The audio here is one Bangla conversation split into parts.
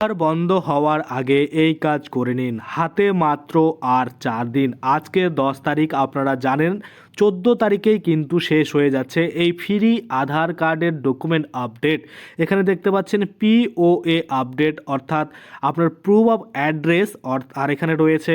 আর বন্ধ হওয়ার আগে এই কাজ করে নিন। হাতে মাত্র আর চার দিন। আজকে দশ তারিখ, আপনারা জানেন, চোদ্দ তারিখেই কিন্তু শেষ হয়ে যাচ্ছে এই ফ্রি আধার কার্ডের ডকুমেন্ট আপডেট। এখানে দেখতে পাচ্ছেন পিওএ আপডেট, অর্থাৎ আপনার প্রুফ অফ অ্যাড্রেস আর এখানে রয়েছে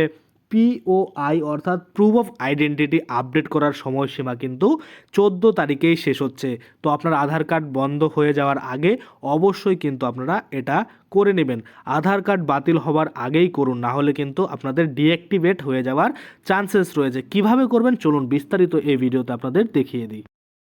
পিওআই অর্থাৎ প্রুফ অফ আইডেন্টিটি আপডেট করার সময়সীমা কিন্তু চোদ্দ তারিখেই শেষ হচ্ছে। তো আপনার আধার কার্ড বন্ধ হয়ে যাওয়ার আগে অবশ্যই কিন্তু আপনারা এটা করে নেবেন। আধার কার্ড বাতিল হবার আগেই করুন, না হলে কিন্তু আপনাদের ডিঅ্যাক্টিভেট হয়ে যাওয়ার চান্সেস রয়েছে। কীভাবে করবেন? চলুন বিস্তারিত এই ভিডিওতে আপনাদের দেখিয়ে দিই।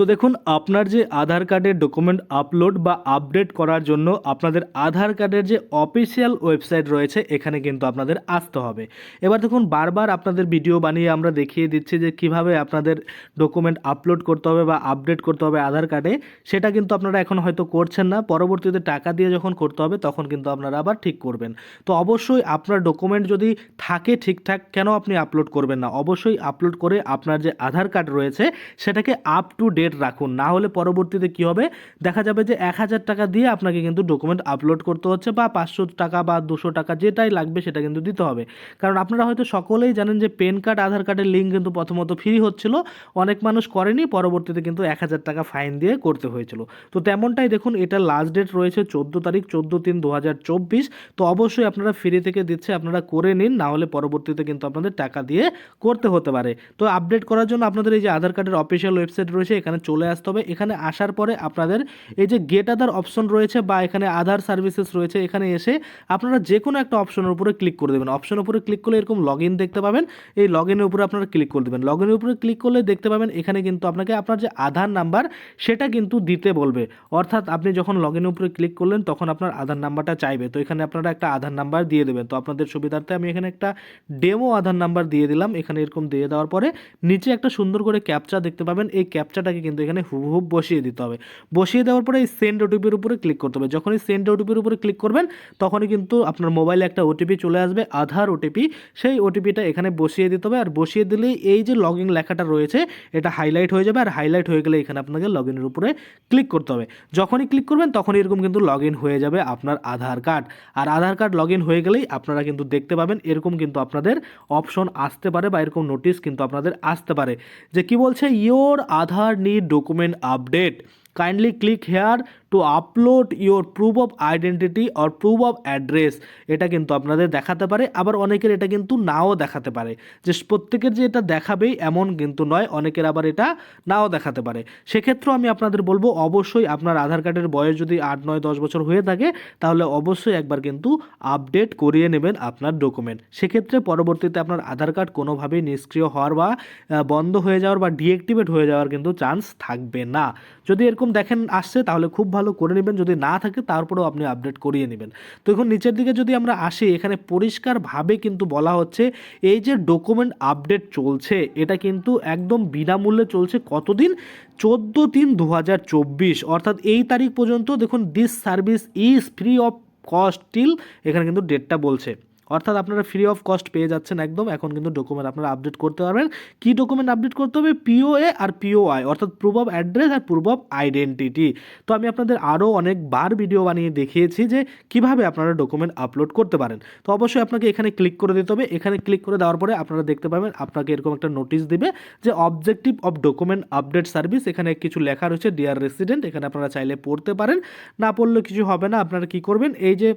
তো দেখুন, আপনার যে আধার কার্ডের ডকুমেন্ট আপলোড বা আপডেট করার জন্য আপনাদের আধার কার্ডের যে অফিসিয়াল ওয়েবসাইট রয়েছে, এখানে কিন্তু আপনাদের আসতে হবে। এবার দেখুন, বারবার আপনাদের ভিডিও বানিয়ে আমরা দেখিয়ে দিচ্ছি যে কীভাবে আপনাদের ডকুমেন্ট আপলোড করতে হবে বা আপডেট করতে হবে আধার কার্ডে। সেটা কিন্তু আপনারা এখন হয়তো করছেন না। পরবর্তীতে টাকা দিয়ে যখন করতে হবে, তখন কিন্তু আপনারা আবার ঠিক করবেন। তো অবশ্যই আপনার ডকুমেন্ট যদি থাকে ঠিকঠাক, কেন আপনি আপলোড করবেন না? অবশ্যই আপলোড করে আপনার যে আধার কার্ড রয়েছে, সেটাকে আপ টু ডেট রাখুন। না হলে পরবর্তীতে কি হবে? দেখা যাবে যে এক হাজার টাকা দিয়ে আপনাকে কিন্তু ডকুমেন্ট আপলোড করতে হচ্ছে বা পাঁচশো টাকা বা দুশো টাকা যেটাই লাগবে সেটা কিন্তু দিতে হবে। কারণ আপনারা হয়তো সকলেই জানেন যে পেন কার্ড আধার কার্ডের লিঙ্ক কিন্তু প্রথমত ফ্রি হচ্ছিল। অনেক মানুষ করেনি, পরবর্তীতে কিন্তু এক হাজার টাকা ফাইন দিয়ে করতে হয়েছিল। তো তেমনটাই দেখুন, এটা লাস্ট ডেট রয়েছে চোদ্দ তারিখ, চোদ্দ তিন দু হাজার চব্বিশ। তো অবশ্যই আপনারা ফ্রি থেকে দিচ্ছে, আপনারা করে নিন, না হলে পরবর্তীতে কিন্তু আপনাদের টাকা দিয়ে করতে হতে পারে। তো আপডেট করার জন্য আপনাদের এই যে আধার কার্ডের অফিসিয়াল ওয়েবসাইট রয়েছে, এখানে চলে আসতে হবে। এখানে আসার পরে আপনাদের এই যে গেট আধার অপশন রয়েছে বা এখানে আধার সার্ভিসেস রয়েছে, এখানে এসে আপনারা যে কোনো একটা অপশনের উপরে ক্লিক করে দেবেন। অপশনের উপরে ক্লিক করলে এরকম লগ দেখতে পাবেন। এই লগ ইনের উপরে আপনারা ক্লিক করে দেবেন। লগ ইনের উপরে ক্লিক করলে দেখতে পাবেন এখানে কিন্তু আপনাকে আপনার যে আধার নাম্বার সেটা কিন্তু দিতে বলবে। অর্থাৎ আপনি যখন লগ ইনের উপরে ক্লিক করলেন তখন আপনার আধার নাম্বারটা চাইবে। তো এখানে আপনারা একটা আধার নাম্বার দিয়ে দেবেন। তো আপনাদের সুবিধার্থে আমি এখানে একটা ডেমো আধার নাম্বার দিয়ে দিলাম। এখানে এরকম দিয়ে দেওয়ার পরে নিচে একটা সুন্দর করে ক্যাপচা দেখতে পাবেন। এই ক্যাপচাটাকে কিন্তু এখানে হুবহুব বসিয়ে দিতে হবে। বসিয়ে দেওয়ার পরে এই সেন্ড ওটিপির উপরে ক্লিক করতে হবে। যখনই সেন্ড ওটিপির উপরে ক্লিক করবেন, তখনই কিন্তু আপনার মোবাইলে একটা ওটিপি চলে আসবে, আধার ওটিপি সেই ওটিপিটা এখানে বসিয়ে দিতে হবে। আর বসিয়ে দিলেই এই যে লগ ইন লেখাটা রয়েছে, এটা হাইলাইট হয়ে যাবে। আর হাইলাইট হয়ে গেলে এখানে আপনাকে লগ ইনের উপরে ক্লিক করতে হবে। যখনই ক্লিক করবেন, তখনই এরকম কিন্তু লগ ইন হয়ে যাবে আপনার আধার কার্ড। আর আধার কার্ড লগ ইন হয়ে গেলেই আপনারা কিন্তু দেখতে পাবেন, এরকম কিন্তু আপনাদের অপশন আসতে পারে বা এরকম নোটিশ কিন্তু আপনাদের আসতে পারে। যে কি বলছে? Your Aadhaar need document update kindly click here to upload your proof of identity or proof of address এটা কিন্তু আপনাদের দেখাতে পারে, আবার অনেকের এটা কিন্তু নাও দেখাতে পারে। যে প্রত্যেকের যে এটা দেখাবেই এমন কিন্তু নয়, অনেকের আবার এটা নাও দেখাতে পারে। সেক্ষেত্রেও আমি আপনাদের বলব, অবশ্যই আপনার আধার কার্ডের বয়স যদি আট, নয়, দশ বছর হয়ে থাকে, তাহলে অবশ্যই একবার কিন্তু আপডেট করিয়ে নেবেন আপনার ডকুমেন্ট সেক্ষেত্রে পরবর্তীতে আপনার আধার কার্ড কোনোভাবেই নিষ্ক্রিয় হওয়ার বা বন্ধ হয়ে যাওয়ার বা ডিএক্টিভেট হয়ে যাওয়ার কিন্তু চান্স থাকবে না। যদি এরকম দেখেন আসছে, তাহলে খুব ভালো করে নেবেন, যদি না থাকে তারপরেও আপনি আপডেট করিয়ে নেবেন। তো এখন নিচের দিকে যদি আমরা আসি, এখানে পরিষ্কারভাবে কিন্তু বলা হচ্ছে, এই যে ডকুমেন্ট আপডেট চলছে, এটা কিন্তু একদম বিনামূল্যে চলছে কতদিন? চোদ্দ তিন দু অর্থাৎ এই তারিখ পর্যন্ত দেখুন this service is free of cost till এখানে কিন্তু ডেটটা বলছে। অর্থাৎ আপনারা ফ্রি অফ কস্ট পেয়ে যাচ্ছেন একদম। এখন কিন্তু ডকুমেন্ট আপনারা আপডেট করতে পারবেন। কী ডকুমেন্ট আপডেট করতে হবে? পিওএ আর পিওআই অর্থাৎ প্রুফ অফ অ্যাড্রেস আর প্রুফ অফ আইডেন্টিটি তো আমি আপনাদের আরও অনেকবার ভিডিও বানিয়ে দেখিয়েছি যে কীভাবে আপনারা ডকুমেন্ট আপলোড করতে পারেন। তো অবশ্যই আপনাকে এখানে ক্লিক করে দিতে হবে। এখানে ক্লিক করে দেওয়ার পরে আপনারা দেখতে পাবেন, আপনাকে এরকম একটা নোটিশ দিবে যে objective of document update service এখানে কিছু লেখা রয়েছে ডিয়ার রেসিডেন্ট এখানে আপনারা চাইলে পড়তে পারেন। না পড়লে কিছু হবে না। আপনারা কি করবেন? এই যে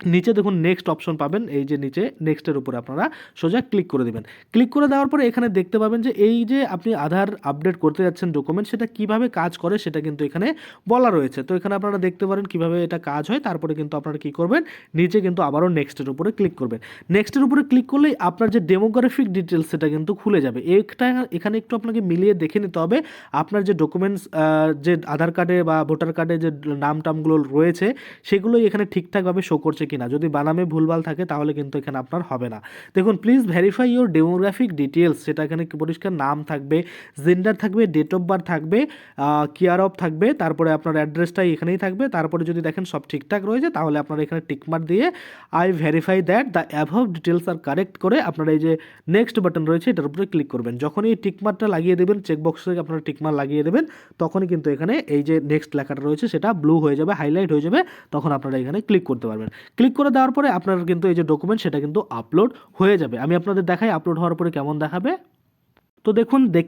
নিচে দেখুন নেক্সট অপশন পাবেন, এই যে নিচে নেক্সটের উপরে আপনারা সোজা ক্লিক করে দেবেন। ক্লিক করে দেওয়ার পরে এখানে দেখতে পাবেন যে এই যে আপনি আধার আপডেট করতে যাচ্ছেন ডকুমেন্ট সেটা কীভাবে কাজ করে সেটা কিন্তু এখানে বলা রয়েছে। তো এখানে আপনারা দেখতে পারেন কীভাবে এটা কাজ হয়, তারপরে কিন্তু আপনারা কি করবেন, নিচে কিন্তু আবারও নেক্সটের উপরে ক্লিক করবেন। নেক্সটের উপরে ক্লিক করলেই আপনার যে ডেমোগ্রাফিক ডিটেলস সেটা কিন্তু খুলে যাবে। এটা এখানে একটু আপনাকে মিলিয়ে দেখে নিতে হবে, আপনার যে ডকুমেন্টস যে আধার কার্ডে বা ভোটার কার্ডে যে নাম টামগুলো রয়েছে, সেগুলোই এখানে ঠিকঠাকভাবে শো করছে কিনা। যদি বানামে ভুলভাল থাকে, তাহলে কিন্তু এখানে আপনার হবে না। দেখুন please verify your demographic details সেটা এখানে পরিষ্কার? নাম থাকবে জেন্ডার থাকবে ডেট অফ বার্থ থাকবে কেয়ার অফ থাকবে, তারপরে আপনার অ্যাড্রেসটাই এখানেই থাকবে। তারপরে যদি দেখেন সব ঠিকঠাক রয়েছে, তাহলে আপনারা এখানে টিকমার দিয়ে I verify that the above details are correct করে আপনারা এই যে নেক্সট বাটন রয়েছে, এটার উপরে ক্লিক করবেন। যখনই এই টিকমার্কটা লাগিয়ে দেবেন চেকবক্সে আপনারা টিকমার লাগিয়ে দেবেন, তখনই কিন্তু এখানে এই যে নেক্সট লেখাটা রয়েছে, সেটা ব্লু হয়ে যাবে হাইলাইট হয়ে যাবে, তখন আপনারা এখানে ক্লিক করতে পারবেন। ক্লিক করে দেওয়ার পরে আপনার কিন্তু এই যে ডকুমেন্ট সেটা কিন্তু আপলোড হয়ে যাবে। আমি আপনাদের দেখাই আপলোড হওয়ার পরে কেমন দেখাবে। তো দেখুন, দেখ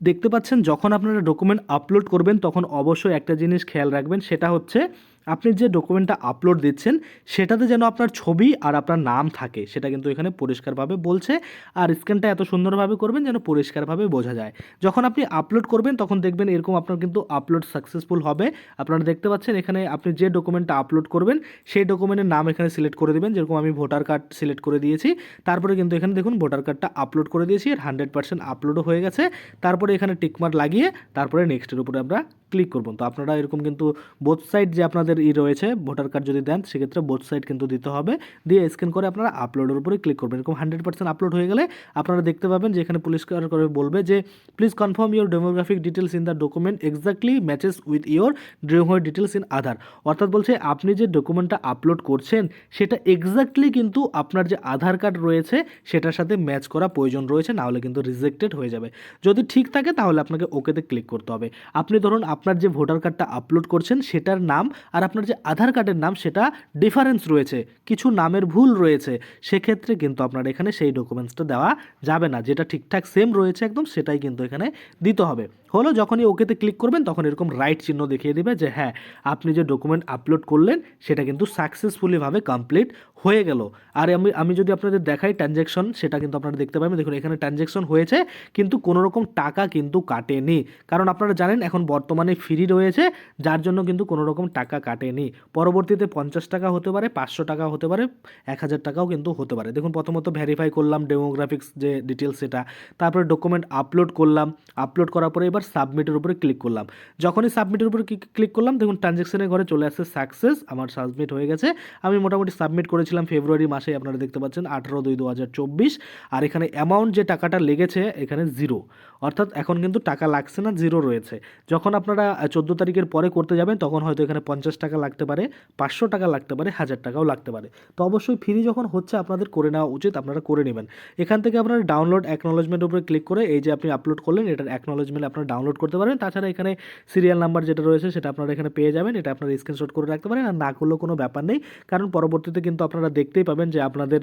দেখতে পাচ্ছেন, যখন আপনারা ডকুমেন্ট আপলোড করবেন, তখন অবশ্যই একটা জিনিস খেয়াল রাখবেন, সেটা হচ্ছে আপনি যে ডকুমেন্টটা আপলোড দিচ্ছেন, সেটাতে যেন আপনার ছবি আর আপনার নাম থাকে, সেটা কিন্তু এখানে পরিষ্কারভাবে বলছে। আর স্ক্যানটা এত সুন্দরভাবে করবেন যেন পরিষ্কারভাবে বোঝা যায়। যখন আপনি আপলোড করবেন, তখন দেখবেন এরকম আপনার কিন্তু আপলোড সাকসেসফুল হবে। আপনারা দেখতে পাচ্ছেন, এখানে আপনি যে ডকুমেন্টটা আপলোড করবেন, সেই ডকুমেন্টের নাম এখানে সিলেক্ট করে দেবেন। যেরকম আমি ভোটার কার্ড সিলেক্ট করে দিয়েছি। তারপরে কিন্তু এখানে দেখুন ভোটার কার্ডটা আপলোড করে দিয়েছি। আর হান্ড্রেড পার্সেন্ট আপলোডও হয়ে গেছে। তারপরে এখানে টিকমার্ক লাগিয়ে, তারপরে নেক্সটের উপরে আমরা ক্লিক করব। তো আপনারা এরকম কিন্তু বোথ সাইড যে আপনাদের ই রয়েছে, ভোটার কার্ড যদি দেন, সেক্ষেত্রে বোথ সাইড কিন্তু দিতে হবে। দিয়ে স্ক্যান করে আপনারা আপলোডের উপরে ক্লিক করবেন। এরকম হান্ড্রেড পার্সেন্ট আপলোড হয়ে গেলে আপনারা দেখতে পাবেন যে এখানে পরিষ্কার করে বলবে যে please confirm your demographic details in the document exactly matches with your demographic details in Aadhaar অর্থাৎ বলছে, আপনি যে ডকুমেন্টটা আপলোড করছেন, সেটা এক্স্যাক্টলি কিন্তু আপনার যে আধার কার্ড রয়েছে, সেটার সাথে ম্যাচ করা প্রয়োজন রয়েছে, নাহলে কিন্তু রিজেক্টেড হয়ে যাবে। যদি ঠিক থাকে, তাহলে আপনাকে ওকেতে ক্লিক করতে হবে। আপনি ধরুন, আপনার যে ভোটার কার্ডটা আপলোড করছেন, সেটার নাম আর আপনার যে আধার কার্ডের নাম সেটা ডিফারেন্স রয়েছে, কিছু নামের ভুল রয়েছে, সেক্ষেত্রে কিন্তু আপনার এখানে সেই ডকুমেন্টসটা দেওয়া যাবে না। যেটা ঠিকঠাক সেম রয়েছে একদম, সেটাই কিন্তু এখানে দিতে হবে। হলো যখনই ওকেতে ক্লিক করবেন, তখন এরকম রাইট চিহ্ন দেখিয়ে দেবে যে হ্যাঁ আপনি যে ডকুমেন্ট আপলোড করলেন, সেটা কিন্তু সাকসেসফুলিভাবে কমপ্লিট হয়ে গেল। আর আমি আমি যদি আপনাদের দেখাই ট্রানজ্যাকশন সেটা কিন্তু আপনারা দেখতে পাবেন। দেখুন, এখানে ট্রানজ্যাকশন হয়েছে, কিন্তু কোনো রকম টাকা কিন্তু কাটেনি। কারণ আপনারা জানেন, এখন বর্তমানে ফ্রি রয়েছে, যার জন্য কিন্তু কোনো রকম টাকা কাটেনি। পরবর্তীতে পঞ্চাশ টাকা হতে পারে, পাঁচশো টাকা হতে পারে, এক হাজার টাকাও কিন্তু হতে পারে। দেখুন, প্রথমত ভেরিফাই করলাম ডেমোগ্রাফিক্স যে ডিটেলস সেটা, তারপরে ডকুমেন্ট আপলোড করলাম। আপলোড করার পরে এবার সাবমিটের উপরে ক্লিক করলাম। যখনই সাবমিটের উপরে ক্লিক করলাম, দেখুন ট্রানজ্যাকশনের ঘরে চলে আসছে সাকসেস আমার সাবমিট হয়ে গেছে। আমি মোটামুটি সাবমিট করেছিলাম ফেব্রুয়ারি মাসে আপনারা দেখতে পাচ্ছেন, আঠেরো দুই দু হাজার চব্বিশ। আর এখানে অ্যামাউন্ট যে টাকাটা লেগেছে, এখানে জিরো অর্থাৎ এখন কিন্তু টাকা লাগছে না জিরো রয়েছে। যখন আপনারা চোদ্দ তারিখের পরে করতে যাবেন, তখন হয়তো এখানে পঞ্চাশ টাকা লাগতে পারে, পাঁচশো টাকা লাগতে পারে, হাজার টাকাও লাগতে পারে। তো অবশ্যই ফ্রি যখন হচ্ছে, আপনাদের করে নেওয়া উচিত, আপনারা করে নেবেন। এখান থেকে আপনারা ডাউনলোড অ্যাকনোলজমেন্টের উপরে ক্লিক করে, এই যে আপনি আপলোড করলেন, এটার অ্যাকনোলজমেন্ট আপনারা ডাউনলোড করতে পারবেন। তাছাড়া এখানে সিরিয়াল নাম্বার যেটা রয়েছে সেটা আপনারা এখানে পেয়ে যাবেন। এটা আপনারা স্ক্রিনশট করে রাখতে পারেন আর না করলেও কোনো ব্যাপার নেই। কারণ পরবর্তীতে কিন্তু আপনারা দেখতেই পাবেন যে আপনাদের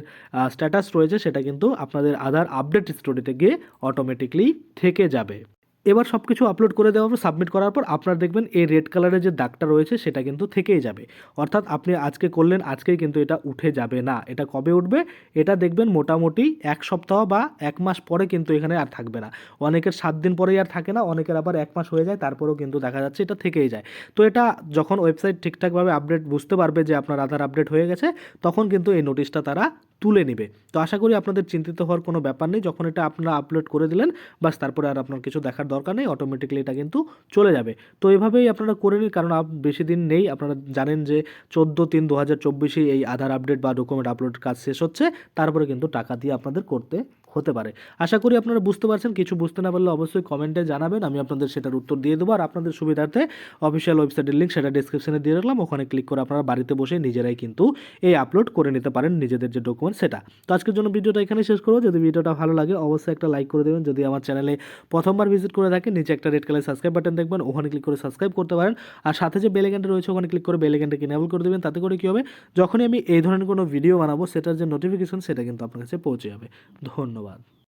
স্ট্যাটাস রয়েছে সেটা কিন্তু আপনাদের আধার আপডেট স্টোরিতে গিয়ে অটোমেটিকলি থেকে যাবে। এবার সব কিছু আপলোড করে দেওয়ার পর সাবমিট করার পর আপনারা দেখবেন এই রেড কালারের যে দাগটা রয়েছে সেটা কিন্তু থেকেই যাবে। অর্থাৎ আপনি আজকে করলেন, আজকেই কিন্তু এটা উঠে যাবে না। এটা কবে উঠবে? এটা দেখবেন মোটামুটি এক সপ্তাহ বা এক মাস পরে কিন্তু এখানে আর থাকবে না। অনেকের সাত দিন পরেই আর থাকে না, অনেকের আবার এক মাস হয়ে যায়, তারপরেও কিন্তু দেখা যাচ্ছে এটা থেকেই যায়। তো এটা যখন ওয়েবসাইট ঠিকঠাকভাবে আপডেট বুঝতে পারবে যে আপনার আধার আপডেট হয়ে গেছে, তখন কিন্তু এই নোটিশটা তারা তুলে নেবে। তো আশা করি আপনাদের চিন্তিত হওয়ার কোনো ব্যাপার নেই। যখন এটা আপনারা আপলোড করে দিলেন, বাস তারপরে আর আপনার কিছু দেখার দরকার নেই অটোমেটিক্যালি এটা কিন্তু চলে যাবে। তো এভাবেই আপনারা করে নিন, কারণ বেশি দিন নেই। আপনারা জানেন যে চোদ্দ তিন দু এই আধার আপডেট বা ডকুমেন্ট আপলোড কাজ শেষ হচ্ছে। তারপরে কিন্তু টাকা দিয়ে আপনাদের করতে হতে পারে। আশা করি আপনারা বুঝতে পারছেন, কিছু বুঝতে না পারলে অবশ্যই কমেন্টে জানাবেন, আমি আপনাদের সেটার উত্তর দিয়ে দেবো। আর আপনাদের সুবিধার্থে অফিসিয়াল ওয়েবসাইটের লিঙ্ক সেটা ডিসক্রিপশনে দিয়ে রাখলাম, ওখানে ক্লিক করে আপনারা বাড়িতে বসে নিজেরাই কিন্তু এই আপলোড করে নিতে পারেন নিজেদের যে ডকুমেন্ট সেটা। তো আজকের জন্য ভিডিওটা এখানে শেষ করব। যদি ভিডিওটা ভালো লাগে, অবশ্যই একটা লাইক করে দেবেন। যদি আমার চ্যানেলে প্রথমবার ভিজিট করে থাকেন, নিচে একটা রেড কালার সাবস্ক্রাইব বাটন দেখবেন, ওখানে ক্লিক করে সাবস্ক্রাইব করতে পারেন। আর সাথে যে বেলেকেনটা রয়েছে, ওখানে ক্লিক করে বেলেকেনটাকে ইনেবল করে দেবেন, তাতে করে কী হবে? যখনই আমি এই ধরনের কোনো ভিডিও বানাবো, সেটার যে নোটিফিকেশন সেটা কিন্তু আপনার কাছে পৌঁছে যাবে। ধন্যবাদ